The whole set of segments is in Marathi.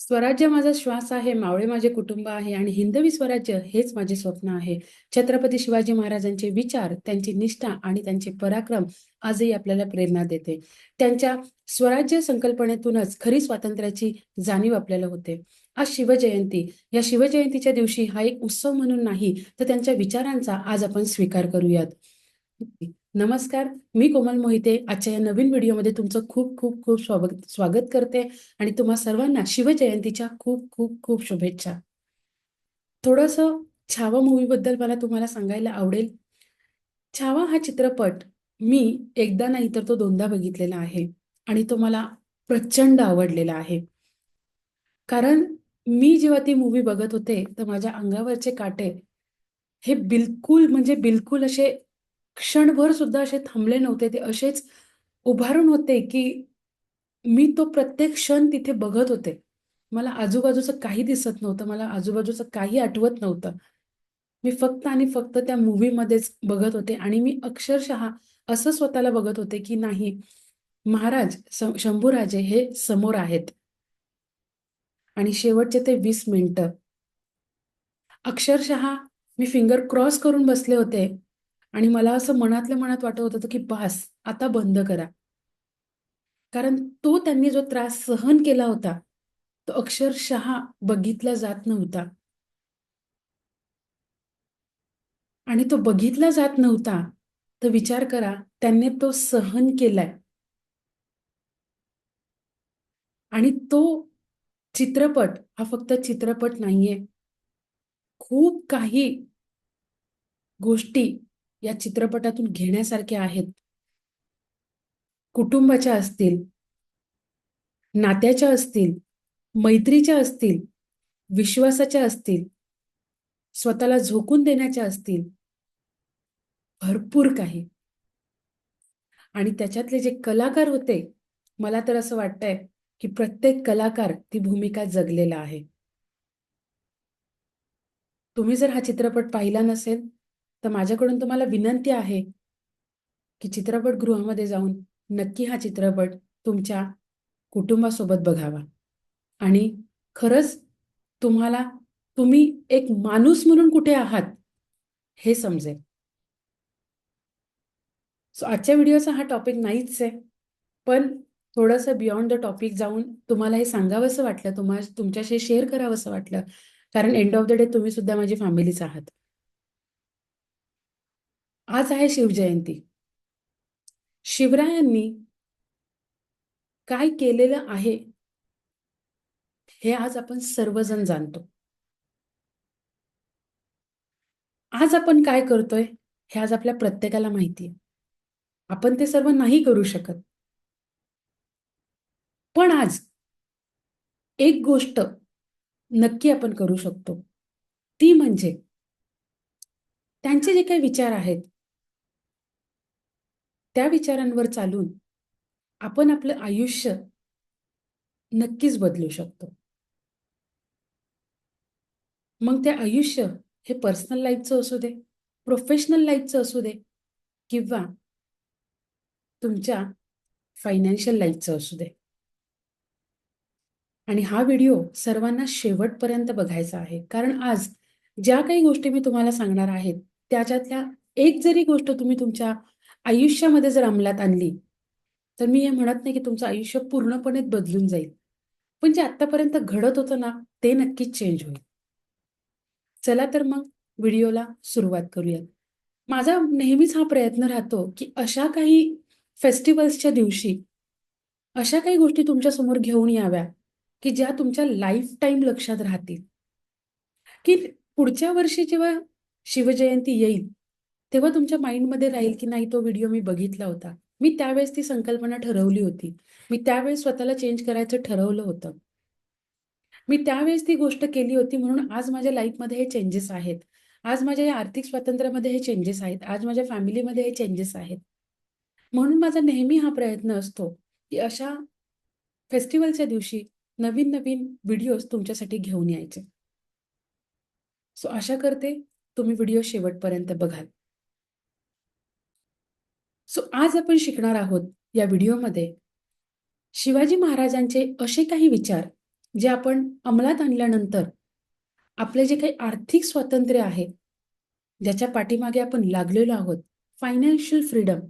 स्वराज्य माझा श्वास आहे, मावळे माझे कुटुंब आहे आणि हिंदवी स्वराज्य हेच माझे स्वप्न आहे. छत्रपती शिवाजी महाराजांचे विचार, त्यांची निष्ठा आणि त्यांचे पराक्रम आजही आपल्याला प्रेरणा देते. त्यांच्या स्वराज्य संकल्पनेतूनच खरी स्वातंत्र्याची जाणीव आपल्याला होते. आज शिवजयंती. या शिवजयंतीच्या दिवशी हा एक उत्सव म्हणून नाही, तर त्यांच्या विचारांचा आज आपण स्वीकार करूयात. नमस्कार, मी कोमल मोहिते. आजच्या या नवीन व्हिडिओमध्ये तुमचं खूप खूप खूप स्वागत स्वागत करते आणि तुम्हा सर्वांना शिवजयंतीच्या खूप खूप खूप शुभेच्छा. थोडंसं छावा मूवीबद्दल मला तुम्हाला सांगायला आवडेल. छावा हा चित्रपट मी एकदा नाही तर तो दोनदा बघितलेला आहे आणि तो मला प्रचंड आवडलेला आहे. कारण मी जेव्हा ती मूव्ही बघत होते, तर माझ्या अंगावरचे काटे हे बिलकुल म्हणजे बिलकुल असे क्षणभर सुद्धा असे थांबले नव्हते. ते असेच उभारून होते, की मी तो प्रत्येक क्षण तिथे बघत होते. मला आजूबाजूचं काही दिसत नव्हतं. मला आजूबाजूचं काही आठवत नव्हतं. मी फक्त आणि फक्त त्या मूवीमध्येच बघत होते आणि मी अक्षरशः असं स्वतःला बघत होते, की नाही महाराज शंभूराजे हे समोर आहेत. आणि शेवटचे ते वीस मिनिटं. अक्षरशः मी फिंगर क्रॉस करून बसले होते आणि मला असं मनातल्या मनात वाटत होतं, की बास आता बंद करा. कारण तो त्यांनी जो त्रास सहन केला होता, तो अक्षरशः बघितला जात नव्हता. आणि तो बघितला जात नव्हता, तर विचार करा त्यांनी तो सहन केलाय. आणि तो चित्रपट हा फक्त चित्रपट नाहीये. खूप काही गोष्टी या चित्रपटातून घेण्यासारखे आहेत. कुटुंबाच्या असतील, नात्याच्या असतील, मैत्रीच्या असतील, विश्वासाच्या असतील, स्वतःला झोकून देण्याच्या असतील. भरपूर काही. आणि त्याच्यातले जे कलाकार होते, मला तर असं वाटतंय, की प्रत्येक कलाकार ती भूमिका जगलेला आहे. तुम्ही जर हा चित्रपट पाहिला नसेल, तर माझ्याकडून तुम्हाला विनंती आहे, की चित्रपटगृहामध्ये जाऊन नक्की हा चित्रपट तुमच्या कुटुंबासोबत बघावा. आणि खरंच तुम्हाला तुम्ही एक माणूस म्हणून कुठे आहात, हे समजेल. सो आजच्या व्हिडिओचा हा टॉपिक नाहीच आहे. पण थोडंसं बियॉन्ड द टॉपिक जाऊन तुम्हाला हे सांगावंसं वाटलं, तुम्हा तुमच्याशी शेअर करावंसं वाटलं. कारण एंड ऑफ द डे तुम्ही सुद्धा माझी फॅमिलीच आहात. आज आहे शिवजयंती. शिवरायांनी काय केलेलं आहे, हे आज आपण सर्वजण जाणतो. आज आपण काय करतोय, हे आज आपल्या प्रत्येकाला माहिती आहे. आपण ते सर्व नाही करू शकत. पण आज एक गोष्ट नक्की आपण करू शकतो. ती म्हणजे त्यांचे जे काही विचार आहेत त्या विचारांवर चालून आपण आपलं आयुष्य नक्कीच बदलू शकतो. मग ते आयुष्य हे पर्सनल लाईफचं असू दे, प्रोफेशनल लाईफचं असू दे किंवा तुमच्या फायनान्शियल लाईफचं असू दे. आणि हा व्हिडिओ सर्वांना शेवटपर्यंत बघायचा आहे. कारण आज ज्या काही गोष्टी मी तुम्हाला सांगणार आहेत त्याच्यातल्या एक जरी गोष्ट तुम्ही तुमच्या आयुष्यामध्ये जर अंमलात आणली, तर मी हे म्हणत नाही की तुमचं आयुष्य पूर्णपणे बदलून जाईल. पण जे आत्तापर्यंत घडत होतं ना, ते नक्कीच चेंज होईल. चला तर मग व्हिडिओला सुरुवात करूयात. माझा नेहमीच हा प्रयत्न राहतो, की अशा काही फेस्टिवल्सच्या दिवशी अशा काही गोष्टी तुमच्यासमोर घेऊन याव्या, की ज्या तुमच्या लाईफ टाईम लक्षात राहतील. की पुढच्या वर्षी जेव्हा शिवजयंती येईल, तेव्हा तुमच्या माइंडमध्ये राहील, की नाही तो व्हिडिओ मी बघितला होता. मी त्यावेळेस ती संकल्पना ठरवली होती. मी त्यावेळेस स्वतःला चेंज करायचं ठरवलं होतं. मी त्यावेळेस ती गोष्ट केली होती म्हणून आज माझ्या लाईफमध्ये हे चेंजेस आहेत. आज माझ्या या आर्थिक स्वातंत्र्यामध्ये हे चेंजेस आहेत. आज माझ्या फॅमिलीमध्ये हे चेंजेस आहेत. म्हणून माझा नेहमी हा प्रयत्न असतो, की अशा फेस्टिवलच्या दिवशी नवीन-नवीन व्हिडिओज तुमच्यासाठी घेऊन यायचे. सो आशा करते तुम्ही व्हिडिओ शेवटपर्यंत बघाल. सो आज आपण शिकणार आहोत या व्हिडिओमध्ये. शिवाजी महाराजांचे असे काही विचार, जे आपण अंमलात आणल्यानंतर आपले जे काही आर्थिक स्वातंत्र्य आहे ज्याच्या पाठीमागे आपण लागलेलो आहोत फायनान्शियल फ्रीडम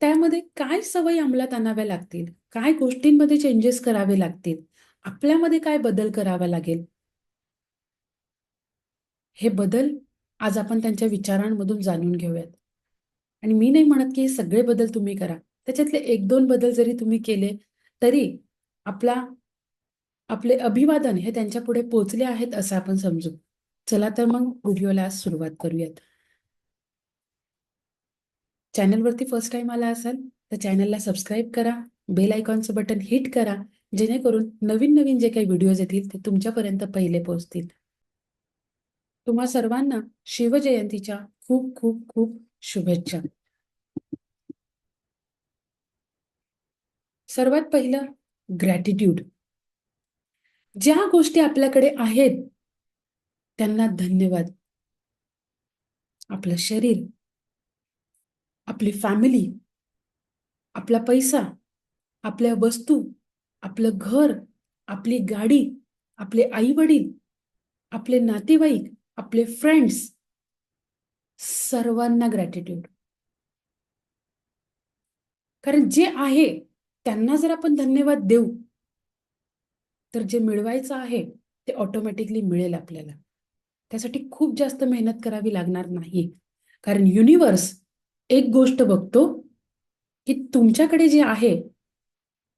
त्यामध्ये काय सवयी अंमलात आणाव्या लागतील? काय गोष्टींमध्ये चेंजेस करावे लागतील? आपल्यामध्ये काय बदल करावा लागेल? हे बदल आज आपण त्यांच्या विचारांमधून जाणून घेऊयात. आणि मी नाही म्हणत की हे सगळे बदल तुम्ही करा. त्याच्यातले एक दोन बदल जरी तुम्ही केले तरी आपला आपले अभिवादन हे त्यांच्या पुढे पोचले आहेत असं आपण समजू. चला तर मग व्हिडिओला सुरुवात करूयात. चॅनलवरती फर्स्ट टाइम आला असाल तर चॅनलला सबस्क्राईब करा बेल आयकॉनचं बटन हिट करा जेणेकरून नवीन नवीन जे काही व्हिडिओज येतील ते तुमच्यापर्यंत पहिले पोहोचतील. तुम्हा सर्वांना शिवजयंतीच्या खूप खूप खूप शुभेच्छा. सर्वात पहिलं ग्रॅटिट्यूड ज्या गोष्टी आपल्याकडे आहेत त्यांना धन्यवाद. आपलं शरीर आपली फॅमिली आपला पैसा आपल्या वस्तू आपलं घर आपली गाडी आपले आई वडील आपले नातेवाईक आपले फ्रेंड्स सर्वांना ग्रॅटिट्यूड कारण जे आहे त्यांना जर आपण धन्यवाद देऊ तर जे मिळवायचं आहे ते ऑटोमॅटिकली मिळेल आपल्याला. त्यासाठी खूप जास्त मेहनत करावी लागणार नाही. कारण युनिवर्स एक गोष्ट बघतो की तुमच्याकडे जे आहे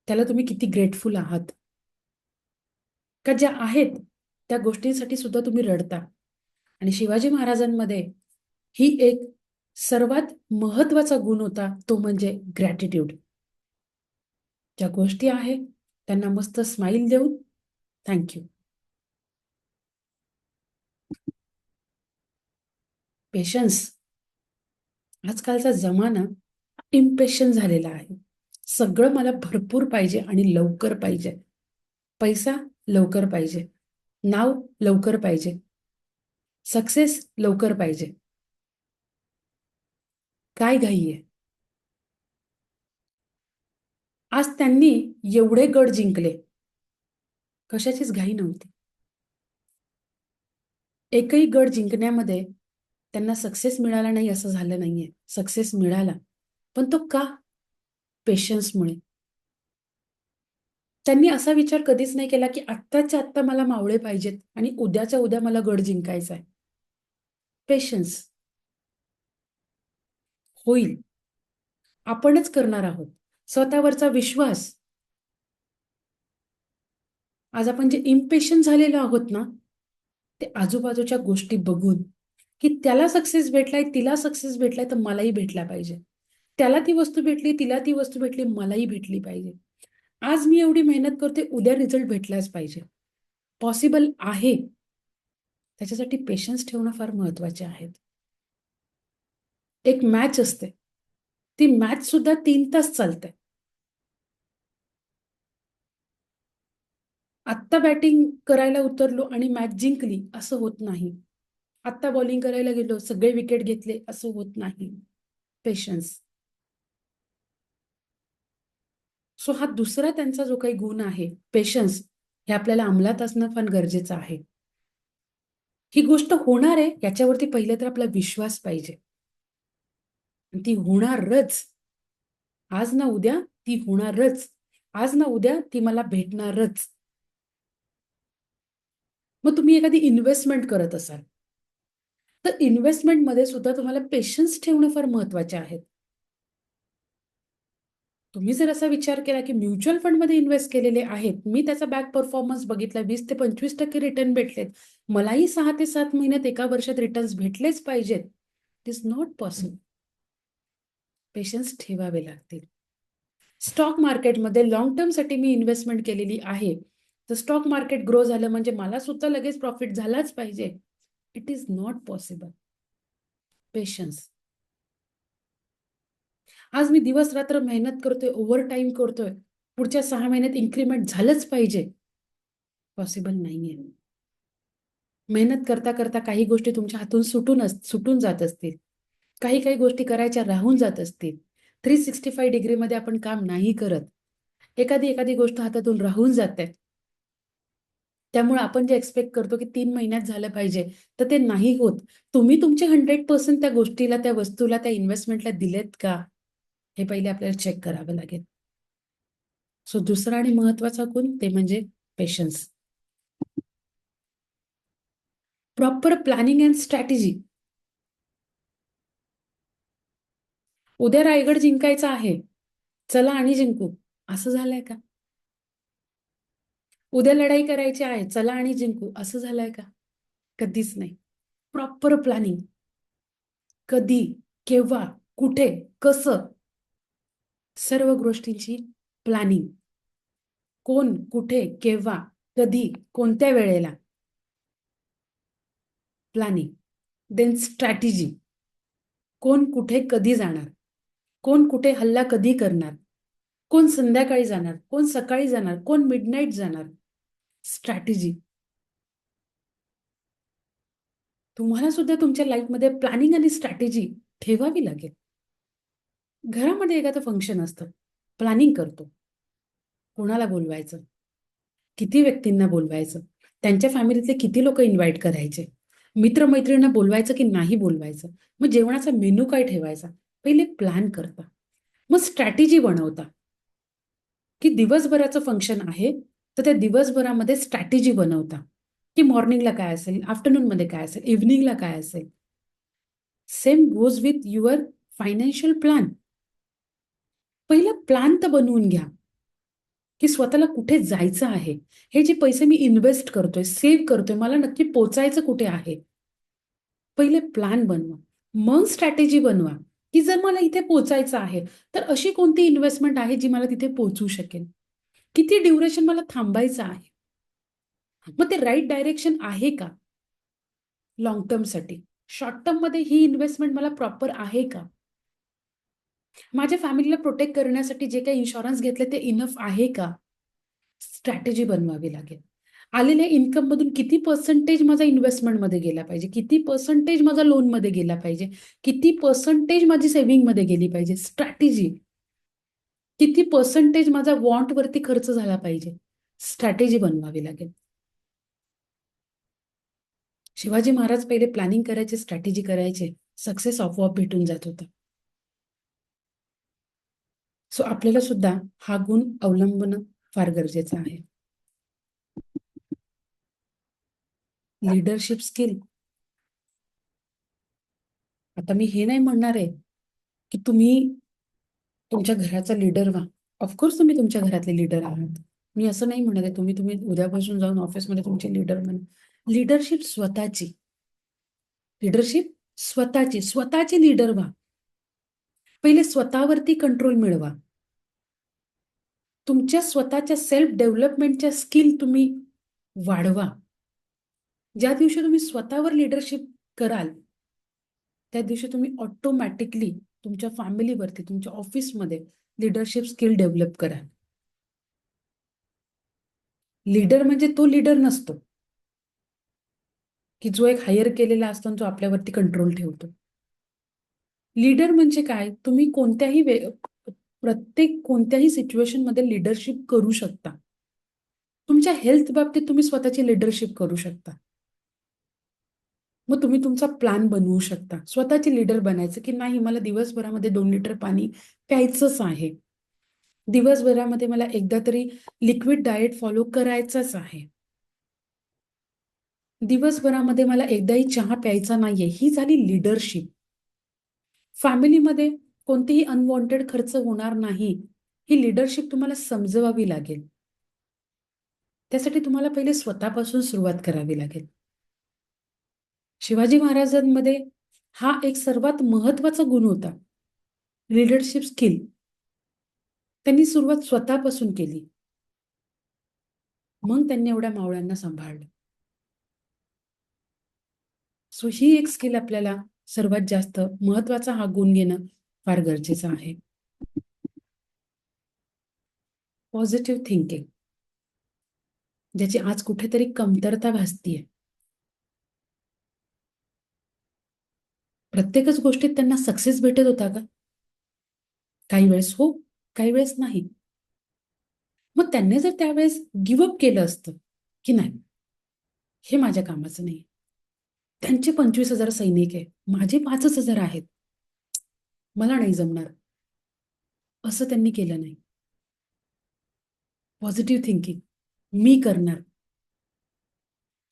त्याला तुम्ही किती ग्रेटफुल आहात. का ज्या आहेत त्या गोष्टींसाठी सुद्धा तुम्ही रडता. आणि शिवाजी महाराजांमध्ये ही एक सर्वात महत्त्वाचा गुण होता तो म्हणजे ग्रॅटिट्यूड ज्या गोष्टी आहे त्यांना मस्त स्माइल देऊन थँक्यू पेशन्स आजकालचा जमाना इम्पेशन झालेला आहे. सगळं मला भरपूर पाहिजे आणि लवकर पाहिजे. पैसा लवकर पाहिजे. नाव लवकर पाहिजे. सक्सेस लवकर पाहिजे. काय घाई आहे? आज त्यांनी एवढे गड जिंकले. कशाचीच घाई नव्हती. एकही गड जिंकण्यामध्ये त्यांना सक्सेस मिळाला नाही असं झालं नाहीये. सक्सेस मिळाला. पण तो का? पेशन्समुळे त्यांनी असा विचार कधीच नाही केला की आत्ताच्या आत्ता मला मावळे पाहिजेत आणि उद्याच्या उद्या मला गड जिंकायचा आहे पेशन्स होईल. आपणच करणार आहोत. स्वतःवरचा विश्वास. आज आपण जे इम्पेशन झालेलो आहोत ना ते आजूबाजूच्या गोष्टी बघून की त्याला सक्सेस भेटलाय तिला सक्सेस भेटलाय तर मलाही भेटला पाहिजे. त्याला ती वस्तू भेटली तिला ती वस्तू भेटली मलाही भेटली पाहिजे. आज मी एवढी मेहनत करते उद्या रिझल्ट भेटलाच पाहिजे. पॉसिबल आहे. त्याच्यासाठी पेशन्स ठेवणं फार महत्त्वाचे आहेत. एक मॅच असते. ती मॅच सुद्धा तीन तास चालते. आत्ता बॅटिंग करायला उतरलो आणि मॅच जिंकली असं होत नाही. आत्ता बॉलिंग करायला गेलो सगळे विकेट घेतले असं होत नाही. पेशन्स सो हा दुसरा त्यांचा जो काही गुण आहे पेशन्स हे आपल्याला अंमलात असणं फार गरजेचं आहे. ही गोष्ट होणार आहे याच्यावरती पहिले तर आपला विश्वास पाहिजे. ती होणारच. आज ना उद्या ती होणारच. आज ना उद्या ती मला भेटणारच. मग तुम्ही एखादी इन्व्हेस्टमेंट करत असाल. तर इन्व्हेस्टमेंटमध्ये सुद्धा तुम्हाला पेशन्स ठेवणं फार महत्त्वाचे आहेत. तुम्ही जर असा विचार केला की म्युच्युअल फंडमध्ये इन्व्हेस्ट केलेले आहेत मी त्याचा बॅक परफॉर्मन्स बघितला वीस ते पंचवीस टक्के रिटर्न भेटलेत. मलाही सहा ते सात महिन्यात एका वर्षात रिटर्न्स भेटलेच पाहिजेत. It is not possible patience ठेवावे लागतील. स्टॉक मार्केटमध्ये लॉंग टर्मसाठी मी इन्व्हेस्टमेंट केलेली आहे. तर स्टॉक मार्केट ग्रो झालं म्हणजे मला सुद्धा लगेच प्रॉफिट झालाच पाहिजे. It is not possible patience आज मी दिवस रात्र मेहनत करतोय ओव्हर टाईम करतोय. पुढच्या सहा महिन्यात इन्क्रीमेंट झालंच पाहिजे. पॉसिबल नाहीये. मेहनत करता करता काही गोष्टी तुमच्या हातून सुटून सुटून जात असतील. काही काही गोष्टी करायच्या राहून जात असतील. थ्री सिक्स्टी फाय डिग्रीमध्ये आपण काम नाही करत. एखादी एखादी गोष्ट हातातून राहून जाते. त्यामुळे आपण जे एक्सपेक्ट करतो की तीन महिन्यात झालं पाहिजे तर ते नाही होत. तुम्ही तुमचे हंड्रेड पर्सेंट त्या गोष्टीला त्या वस्तूला त्या इन्व्हेस्टमेंटला दिलेत का? हे पहिले आपल्याला चेक करावं लागेल. सो दुसरा आणि महत्त्वाचा गुण ते म्हणजे patience proper planning and strategy उद्या रायगड जिंकायचा आहे. चला आणि जिंकू. असं झालंय का? उद्या लढाई करायची आहे. चला आणि जिंकू. असं झालंय का? कधीच नाही. प्रॉपर प्लॅनिंग कधी केव्हा कुठे कसं? सर्व गोष्टींची प्लॅनिंग कोण कुठे केव्हा कधी कोणत्या वेळेला? प्लॅनिंग देन स्ट्रॅटेजी कोण कुठे कधी जाणार? कोण कुठे हल्ला कधी करणार? कोण संध्याकाळी जाणार? कोण सकाळी जाणार? कोण मिडनाईट जाणार? स्ट्रॅटेजी तुम्हाला सुद्धा तुमच्या लाईफमध्ये प्लॅनिंग आणि स्ट्रॅटेजी ठेवावी लागेल. घरामध्ये एखादं फंक्शन असतं. प्लॅनिंग करतो. कोणाला बोलवायचं? किती व्यक्तींना बोलवायचं? त्यांच्या फॅमिलीतले किती लोक इन्व्हाइट करायचे? मित्रमैत्रिणींना बोलवायचं की नाही बोलवायचं? मग जेवणाचा मेनू काय ठेवायचा? पहिले प्लॅन करता. मग स्ट्रॅटेजी बनवता. की दिवसभराचं फंक्शन आहे तर त्या दिवसभरामध्ये स्ट्रॅटेजी बनवता. की मॉर्निंगला काय असेल आफ्टरनूनमध्ये काय असेल इव्हनिंगला काय असेल. Same goes with your financial plan पहिला प्लॅन तर बनवून घ्या. की स्वतःला कुठे जायचं आहे. हे जे पैसे मी इन्व्हेस्ट करतोय सेव्ह करतोय मला नक्की पोचायचं कुठे आहे. पहिले प्लॅन बनवा. मग स्ट्रॅटेजी बनवा. की जर मला इथे पोचायचं आहे तर अशी कोणती इन्व्हेस्टमेंट आहे जी मला तिथे पोचू शकेल? किती ड्युरेशन मला थांबायचं आहे? मग ते राईट डायरेक्शन आहे का? लॉंग टर्मसाठी शॉर्ट टर्ममध्ये ही इन्व्हेस्टमेंट मला प्रॉपर आहे का? माझ्या फॅमिलीला प्रोटेक्ट करण्यासाठी जे काही इन्शुरन्स घेतले ते इनफ आहे का? स्ट्रॅटेजी बनवावी लागेल. आलेल्या इन्कम मधून किती पर्सेंटेज माझा इन्व्हेस्टमेंटमध्ये गेला पाहिजे? किती पर्सेंटेज माझा लोनमध्ये गेला पाहिजे? किती पर्सेंटेज माझी सेव्हिंगमध्ये गेली पाहिजे? स्ट्रॅटेजी किती पर्सेंटेज माझा वॉन्टवरती खर्च झाला पाहिजे? स्ट्रॅटेजी बनवावी लागेल. शिवाजी महाराज पहिले प्लॅनिंग करायचे स्ट्रॅटेजी करायचे. सक्सेस ऑफ भेटून जात होता. सो आपल्याला सुद्धा हा गुण अवलंबन फार गरजेचं आहे. लिडरशिप स्किल आता मी हे नाही म्हणणार आहे की तुम्ही तुमच्या घराचा लिडर व्हा. ऑफकोर्स तुम्ही तुमच्या घरातले लिडर आहात. मी असं नाही म्हणत आहे तुम्ही तुम्ही उद्यापासून जाऊन ऑफिसमध्ये तुमचे लिडर म्हणा लिडरशिप स्वतःची. लिडरशिप स्वतःची. स्वतःची लिडर व्हा. पहिले स्वतःवरती कंट्रोल मिळवा. तुमच्या स्वतःच्या सेल्फ डेव्हलपमेंटच्या स्किल तुम्ही वाढवा. ज्या दिवशी तुम्ही स्वतःवर लिडरशिप कराल त्या दिवशी तुम्ही ऑटोमॅटिकली तुमच्या फॅमिलीवरती तुमच्या ऑफिसमध्ये लिडरशिप स्किल डेव्हलप कराल. लीडर म्हणजे तो लीडर नसतो. की जो एक हायर केलेला असतो जो आपल्यावरती कंट्रोल ठेवतो. लीडर म्हणजे काय? तुम्ही कोणत्याही प्रत्येक कोणत्याही सिच्युएशनमध्ये लिडरशिप करू शकता. तुमच्या हेल्थ बाबतीत तुम्ही स्वतःची लिडरशिप करू शकता. मग तुम्ही तुमचा प्लॅन बनवू शकता. स्वतःचे लीडर बनायचं की नाही मला दिवसभरामध्ये दोन लिटर पाणी प्यायचंच आहे. दिवसभरामध्ये मला एकदा तरी लिक्विड डाएट फॉलो करायचाच आहे. दिवसभरामध्ये मला एकदाही चहा प्यायचा नाहीये ही झाली लिडरशिप फॅमिलीमध्ये कोणतेही अनवॉन्टेड खर्च होणार नाही ही लिडरशिप तुम्हाला समजवावी लागेल. त्यासाठी तुम्हाला पहिले स्वतःपासून सुरुवात करावी लागेल. शिवाजी महाराजांमध्ये हा एक सर्वात महत्त्वाचा गुण होता. लिडरशिप स्किल त्यांनी सुरुवात स्वतःपासून केली. मग त्यांनी एवढ्या मावळ्यांना सांभाळलं. सो ही एक स्किल आपल्याला सर्वात जास्त महत्त्वाचा हा गुण घेणं फार गरजेचं आहे. पॉझिटिव्ह थिंकिंग ज्याची आज कुठेतरी कमतरता भासतीये. प्रत्येकच गोष्टीत त्यांना सक्सेस भेटत होता का? काही वेळेस हो काही वेळेस नाही. मग त्यांनी जर त्यावेळेस गिवअप केलं असतं की नाही हे माझ्या कामाचं नाही. त्यांचे पंचवीस हजार सैनिक आहे माझे पाचच हजार आहेत. मला नाही जमणार. असं त्यांनी केलं नाही. पॉझिटिव्ह थिंकिंग मी करणार.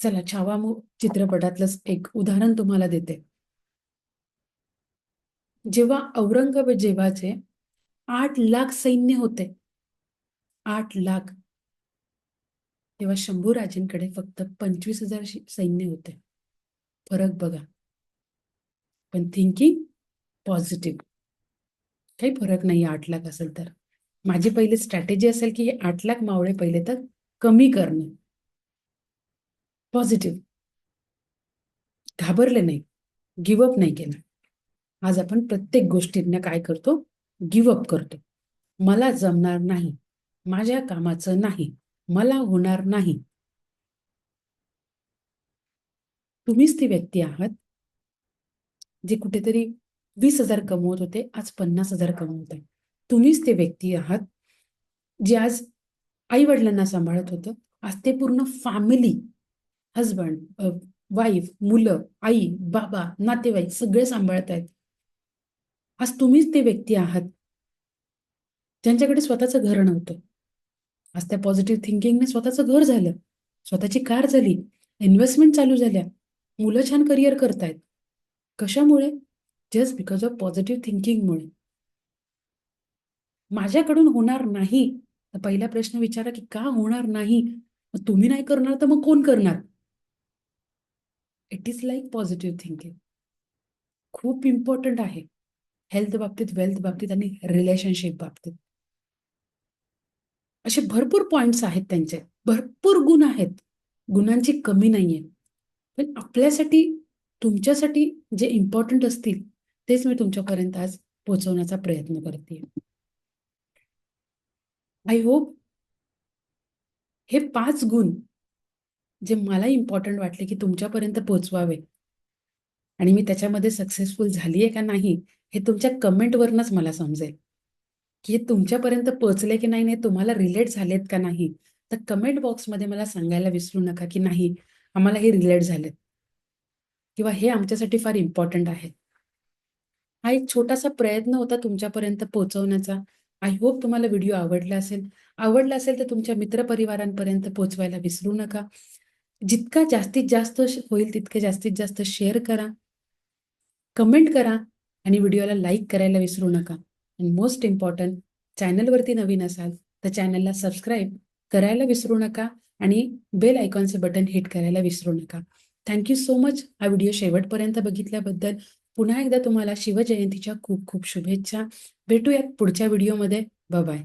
चला छावा मू चित्रपटातलंच एक उदाहरण तुम्हाला देते. जेव्हा औरंगजेबाचे आठ लाख सैन्य होते. आठ लाख. तेव्हा शंभूराजेंकडे फक्त पंचवीस हजार सैन्य होते. फरक बघा. पण थिंकिंग पॉझिटिव्ह काही फरक नाही आठ लाख असेल तर. माझी पहिली स्ट्रॅटेजी असेल की हे आठ लाख मावळे पहिले तर कमी करणे. पॉझिटिव्ह घाबरले नाही. गिवअप नाही केलं. आज आपण प्रत्येक गोष्टींना काय करतो? गिवअप करतो. मला जमणार नाही. माझ्या कामाचं नाही. मला होणार नाही. तुम्हीच ती व्यक्ती आहात जे कुठेतरी वीस हजार कमवत होते आज पन्नास हजार कमवत आहे. तुम्हीच ते व्यक्ती आहात जे आज आई वडिलांना सांभाळत होतं. आज ते पूर्ण फॅमिली हजबंड वाईफ मुलं आई बाबा नातेवाईक सगळे सांभाळत आहेत. आज तुम्हीच ते व्यक्ती आहात. ज्यांच्याकडे स्वतःचं घर नव्हतं. आज त्या पॉझिटिव्ह थिंकिंगने स्वतःचं घर झालं. स्वतःची कार झाली. इन्व्हेस्टमेंट चालू झाल्या. मुलं छान करिअर करतायत. कशामुळे? जस्ट बिकॉज ऑफ पॉझिटिव्ह थिंकिंगमुळे माझ्याकडून होणार नाही. तर पहिला प्रश्न विचारा की का होणार नाही? मग तुम्ही नाही करणार तर मग कोण करणार? It is like positive thinking खूप इम्पॉर्टंट आहे. हेल्थ बाबतीत वेल्थ बाबतीत आणि रिलेशनशिप बाबतीत. असे भरपूर पॉइंट्स आहेत त्यांचे. भरपूर गुण आहेत. गुणांची कमी नाहीये. पण आपल्यासाठी तुमच्यासाठी जे इम्पॉर्टंट असतील तेच मी तुमच्यापर्यंत आज पोहोचवण्याचा प्रयत्न करते आय होप हे पाच गुण जे मला इम्पॉर्टंट वाटले की तुमच्यापर्यंत पोहोचवावे आणि मी त्याच्यामध्ये सक्सेसफुल झाली आहे का नाही हे तुमच्या कमेंटवरनच मला समजेल. की हे तुमच्यापर्यंत पोहोचले की नाही नाही तुम्हाला रिलेट झालेत का नाही तर कमेंट बॉक्समध्ये मला सांगायला विसरू नका की नाही आम्हाला हे रिलेट झालेत. किंवा हे आमच्यासाठी फार इम्पॉर्टंट आहे. हा एक छोटासा प्रयत्न होता तुमच्यापर्यंत पोहोचवण्याचा. आय होप तुम्हाला व्हिडिओ आवडला असेल. आवडला असेल तर तुमच्या मित्रपरिवारांपर्यंत पोहोचवायला विसरू नका. जितका जास्तीत जास्त होईल तितके जास्तीत जास्त शेअर करा. कमेंट करा आणि व्हिडिओला लाईक करायला विसरू नका. आणि मोस्ट इम्पॉर्टंट चॅनलवरती नवीन असाल तर चॅनलला सबस्क्राईब करायला विसरू नका आणि बेल आयकॉनचे बटन हिट करायला विसरू नका. Thank you so much. हा व्हिडिओ शेवटपर्यंत बघितल्याबद्दल पुन्हा एकदा तुम्हाला शिवजयंतीच्या खूप खूप शुभेच्छा. भेटूयात पुढच्या व्हिडिओमध्ये. बाय.